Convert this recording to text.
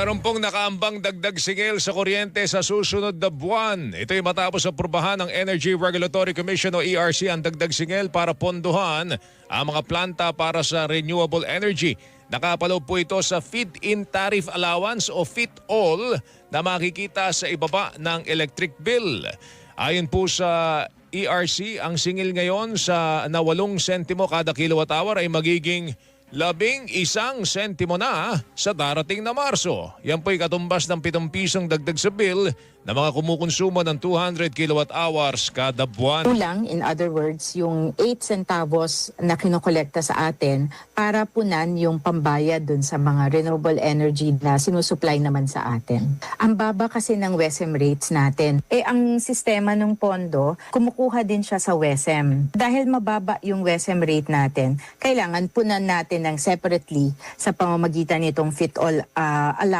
Meron pong nakaambang dagdag singil sa kuryente sa susunod na buwan. Ito ay matapos aprubahan ng Energy Regulatory Commission o ERC ang dagdag singil para ponduhan ang mga planta para sa renewable energy. Nakapalaw po ito sa feed-in tariff allowance o FIT-all na makikita sa ibaba ng electric bill. Ayon po sa ERC, ang singil ngayon sa na 8 sentimo kada kilowatt hour ay magiging labing isang sentimo na sa darating na Marso. Yan po'y katumbas ng 7 pisong dagdag sa bill na mga kumukonsumo ng 200 kilowatt hours kada buwan. Kulang, in other words, yung 8 centavos na kinokolekta sa atin para punan yung pambayad dun sa mga renewable energy na sinusupply naman sa atin. Ang baba kasi ng WESM rates natin. Eh, ang sistema ng pondo, kumukuha din siya sa WESM. Dahil mababa yung WESM rate natin, kailangan punan natin ng separately sa pamamagitan nitong fit-all uh, allow